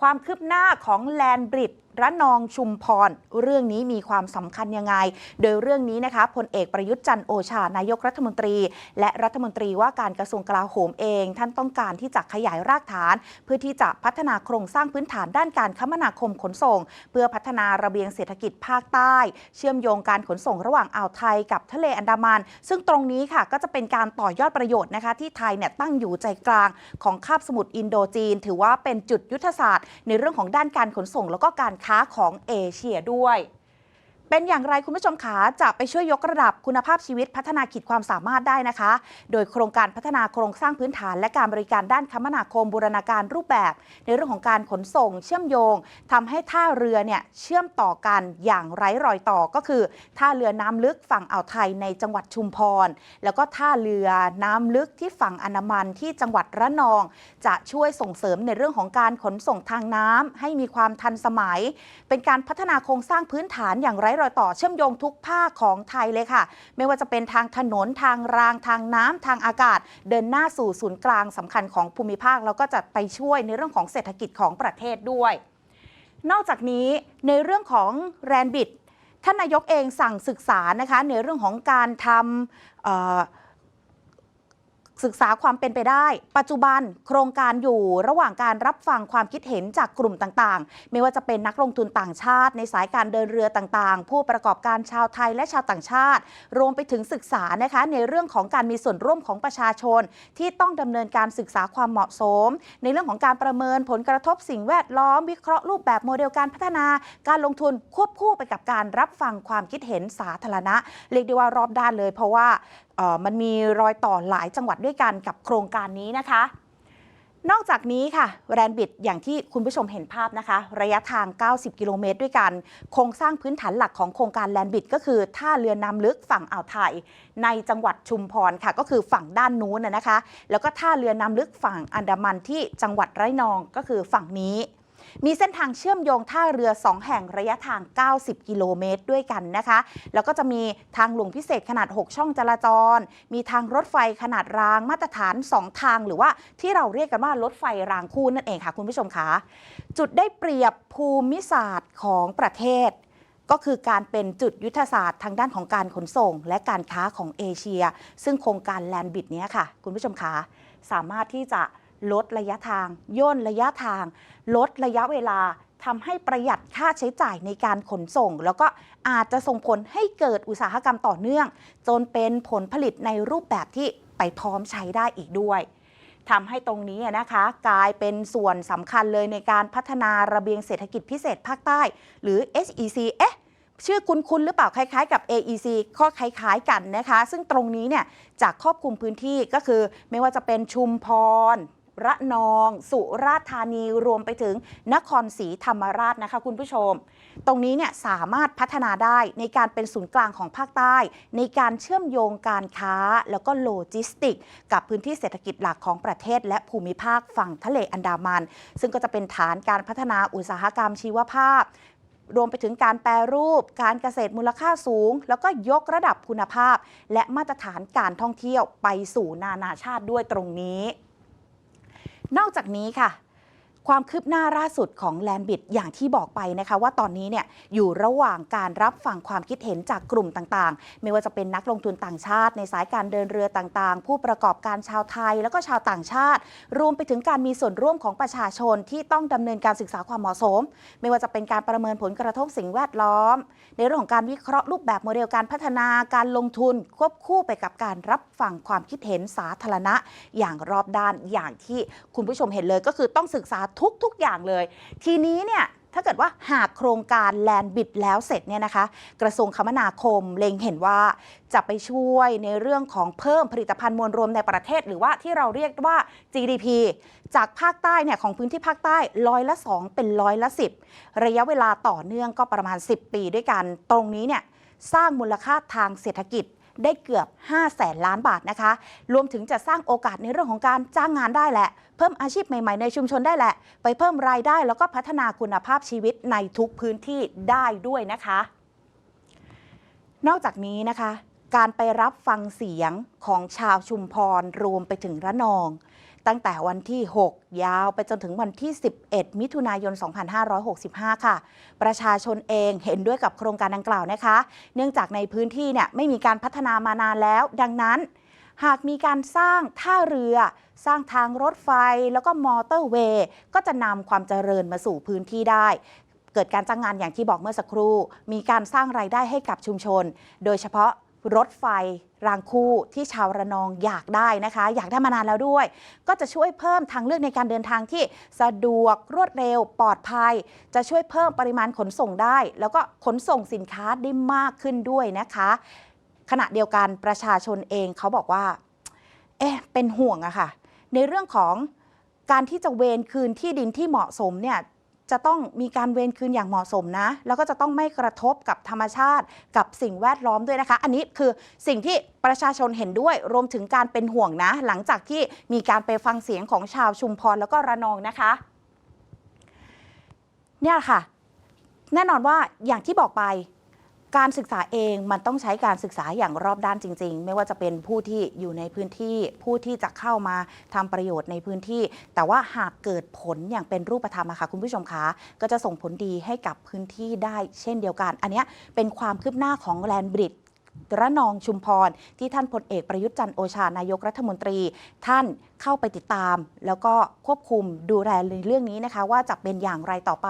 ความคืบหน้าของแลนบริดระนองชุมพร เรื่องนี้มีความสำคัญยังไง โดยเรื่องนี้นะคะพลเอกประยุทธ์จันโอชานายกรัฐมนตรี และรัฐมนตรีว่าการกระทรวงกลาโหมเอง ท่านต้องการที่จะขยายรากฐาน เพื่อที่จะพัฒนาโครงสร้างพื้นฐานด้านการคมนาคมขนส่ง เพื่อพัฒนาระเบียงเศรษฐกิจภาคใต้ เชื่อมโยงการขนส่งระหว่างอ่าวไทยกับทะเลอันดามัน ซึ่งตรงนี้ค่ะก็จะเป็นการต่อยอดประโยชน์นะคะที่ไทยเนี่ยตั้งอยู่ใจกลางของคาบสมุทรอินโดจีน ถือว่าเป็นจุดยุทธศาสตร์ ในเรื่องของด้านการขนส่งแล้วก็การค้าของเอเชียด้วย เป็นอย่างไรคุณผู้ชมขาจะไปช่วยยกระดับคุณภาพชีวิตพัฒนาขีดความสามารถได้นะคะ โดยโครงการพัฒนาโครงสร้างพื้นฐาน และการบริการด้านคมนาคมบูรณาการรูปแบบ ในเรื่องของการขนส่ง เชื่อมโยงทำให้ท่าเรือเนี่ยเชื่อมต่อกันอย่างไร้รอยต่อก็คือ ท่าเรือน้ำลึกฝั่งอ่าวไทยในจังหวัดชุมพร แล้วก็ท่าเรือน้ำลึกที่ฝั่งอันามันที่จังหวัดระนอง จะช่วยส่งเสริมในเรื่องของการขนส่งทางน้ำให้มีความทันสมัย เป็นการพัฒนาโครงสร้างพื้นฐานอย่างไร้รอยต่อเชื่อมโยงทุกภาคของไทยเลยค่ะ ไม่ว่าจะเป็นทางถนนทางรางทางน้ำทางอากาศ เดินหน้าสู่ศูนย์กลางสำคัญของภูมิภาค แล้วก็จะไปช่วยในเรื่องของเศรษฐกิจของประเทศด้วย นอกจากนี้ในเรื่องของแรนบิดท่านนายกเองสั่งศึกษานะคะในเรื่องของการทำ ศึกษาความเป็นไปได้ ปัจจุบันโครงการอยู่ระหว่างการรับฟังความคิดเห็นจากกลุ่มต่างๆ ไม่ว่าจะเป็นนักลงทุนต่างชาติ ในสายการเดินเรือต่างๆ ผู้ประกอบการชาวไทยและชาวต่างชาติ รวมไปถึงศึกษานะคะในเรื่องของการมีส่วนร่วมของประชาชน ที่ต้องดำเนินการศึกษาความเหมาะสม ในเรื่องของการประเมินผลกระทบสิ่งแวดล้อม วิเคราะห์รูปแบบโมเดลการพัฒนา การลงทุนควบคู่ไปกับการรับฟังความคิดเห็นสาธารณะเรียกได้ว่ารอบด้านเลย เพราะว่ามันมีรอยต่อหลายจังหวัดด้วยกันกับโครงการนี้นะคะ นอกจากนี้ค่ะแรนบิดอย่างที่คุณผู้ชมเห็นภาพนะคะ ระยะทาง 90 กิโลเมตรด้วยกัน โครงสร้างพื้นฐานหลักของโครงการแลนบิดก็คือท่าเรือน้ำลึกฝั่งอ่าวไทย ในจังหวัดชุมพรค่ะ ก็คือฝั่งด้านนู้นนะคะ แล้วก็ท่าเรือน้ำลึกฝั่งอันดามันที่จังหวัดระนองก็คือฝั่งนี้ มีเส้นทางเชื่อมโยงท่าเรือ 2 แห่งระยะทาง 90 กิโลเมตรด้วยกันนะคะ แล้วก็จะมีทางหลวงพิเศษขนาด 6 ช่องจราจร มีทางรถไฟขนาดรางมาตรฐาน 2 ทาง หรือว่าที่เราเรียกกันว่ารถไฟรางคู่นั่นเองค่ะคุณผู้ชมคะจุดได้เปรียบภูมิศาสตร์ของประเทศก็คือการเป็นจุดยุทธศาสตร์ทางด้านของการขนส่ง และการค้าของเอเชีย ซึ่งโครงการแลนบิดนี้ยค่ะ คุณผู้ชมคะสามารถที่จะ ลดระยะทาง ย่นระยะทาง ลดระยะเวลาทำให้ประหยัดค่าใช้จ่ายในการขนส่ง แล้วก็อาจจะส่งผลให้เกิดอุตสาหกรรมต่อเนื่อง จนเป็นผลผลิตในรูปแบบที่ไปพร้อมใช้ได้อีกด้วยทำให้ตรงนี้นะคะ กลายเป็นส่วนสำคัญเลยในการพัฒนาระเบียงเศรษฐกิจพิเศษภาคใต้ หรือ SEC เอ๊ะชื่อคุ้นๆหรือเปล่าคล้ายๆกับ AEC ข้อคล้ายๆกันนะคะ ซึ่งตรงนี้เนี่ยจากครอบคลุมพื้นที่ก็คือไม่ว่าจะเป็นชุมพร ระนอง สุราษฎร์ธานีรวมไปถึงนครศรีธรรมราชนะคะคุณผู้ชม ตรงนี้เนี่ยสามารถพัฒนาได้ในการเป็นศูนย์กลางของภาคใต้ ในการเชื่อมโยงการค้าแล้วก็โลจิสติก กับพื้นที่เศรษฐกิจหลักของประเทศ และภูมิภาคฝั่งทะเลอันดามัน ซึ่งก็จะเป็นฐานการพัฒนาอุตสาหกรรมชีวภาพรวมไปถึงการแปรรูป การเกษตรมูลค่าสูง แล้วก็ยกระดับคุณภาพ และมาตรฐานการท่องเที่ยวไปสู่นานาชาติด้วยตรงนี้ นอกจากนี้ค่ะ ความคืบหน้าล่าสุดของแลนบิดอย่างที่บอกไปนะคะว่าตอนนี้เนี่ยอยู่ระหว่างการรับฟังความคิดเห็นจากกลุ่มต่างๆ ไม่ว่าจะเป็นนักลงทุนต่างชาติ ในสายการเดินเรือต่างๆ ผู้ประกอบการชาวไทย แล้วก็ชาวต่างชาติ รวมไปถึงการมีส่วนร่วมของประชาชนที่ต้องดำเนินการศึกษาความเหมาะสม ไม่ว่าจะเป็นการประเมินผลกระทบสิ่งแวดล้อม ในเรื่องของการวิเคราะห์รูปแบบโมเดลการพัฒนาการลงทุนควบคู่ไปกับการรับฟังความคิดเห็นสาธารณะ อย่างรอบด้านอย่างที่คุณผู้ชมเห็นเลยก็คือต้องศึกษาทุก ๆ อย่างเลย ทีนี้เนี่ยถ้าเกิดว่าหากโครงการแลนบิดแล้วเสร็จเนี่ยนะคะ กระทรวงคมนาคมเล็งเห็นว่าจะไปช่วยในเรื่องของเพิ่มผลิตภัณฑ์มวลรวมในประเทศ หรือว่าที่เราเรียกว่า GDP จากภาคใต้เนี่ยของพื้นที่ภาคใต้ร้อยละ 2 เป็นร้อยละ 10 ระยะเวลาต่อเนื่องก็ประมาณ 10 ปีด้วยกัน ตรงนี้เนี่ยสร้างมูลค่าทางเศรษฐกิจ ได้เกือบ5แสนล้านบาทนะคะ รวมถึงจะสร้างโอกาสในเรื่องของการจ้างงานได้แหละ เพิ่มอาชีพใหม่ ๆ ในชุมชนได้แหละ ไปเพิ่มรายได้แล้วก็พัฒนาคุณภาพชีวิตในทุกพื้นที่ได้ด้วยนะคะ นอกจากนี้นะคะ การไปรับฟังเสียงของชาวชุมพรรวมไปถึงระนอง ตั้งแต่วันที่ 6 ยาวไปจนถึงวันที่ 11 มิถุนายน 2565 ค่ะ ประชาชนเองเห็นด้วยกับโครงการดังกล่าวนะคะ เนื่องจากในพื้นที่เนี่ยไม่มีการพัฒนามานานแล้ว ดังนั้น หากมีการสร้างท่าเรือ สร้างทางรถไฟแล้วก็มอเตอร์เวย์ ก็จะนำความเจริญมาสู่พื้นที่ได้เกิดการจ้างงานอย่างที่บอกเมื่อสักครู่ มีการสร้างรายได้ให้กับชุมชน โดยเฉพาะ รถไฟรางคู่ที่ชาวระนองอยากได้นะคะ อยากได้มานานแล้วด้วย ก็จะช่วยเพิ่มทางเลือกในการเดินทางที่สะดวกรวดเร็วปลอดภัย จะช่วยเพิ่มปริมาณขนส่งได้ แล้วก็ขนส่งสินค้าได้มากขึ้นด้วยนะคะ ขณะเดียวกันประชาชนเองเขาบอกว่า เอ๊ะเป็นห่วงอะค่ะ ในเรื่องของการที่จะเวนคืนที่ดินที่เหมาะสมเนี่ย จะต้องมีการเวนคืนอย่างเหมาะสมนะ แล้วก็จะต้องไม่กระทบกับธรรมชาติกับสิ่งแวดล้อมด้วยนะคะ อันนี้คือสิ่งที่ประชาชนเห็นด้วยรวมถึงการเป็นห่วงนะ หลังจากที่มีการไปฟังเสียงของชาวชุมพรแล้วก็ระนองนะคะเนี่ยค่ะ แน่นอนว่าอย่างที่บอกไป การศึกษาเองมันต้องใช้การศึกษาอย่างรอบด้านจริง ๆ ไม่ว่าจะเป็นผู้ที่อยู่ในพื้นที่ผู้ที่จะเข้ามาทำประโยชน์ในพื้นที่ แต่ว่าหากเกิดผลอย่างเป็นรูปธรรมอะค่ะคุณผู้ชมคะก็จะส่งผลดีให้กับพื้นที่ได้เช่นเดียวกัน อันนี้เป็นความคืบหน้าของแลนบริดระนองชุมพร ที่ท่านพลเอกประยุทธ์จันทร์โอชานายกรัฐมนตรี ท่านเข้าไปติดตาม แล้วก็ควบคุมดูแลในเรื่องนี้นะคะ ว่าจะเป็นอย่างไรต่อไป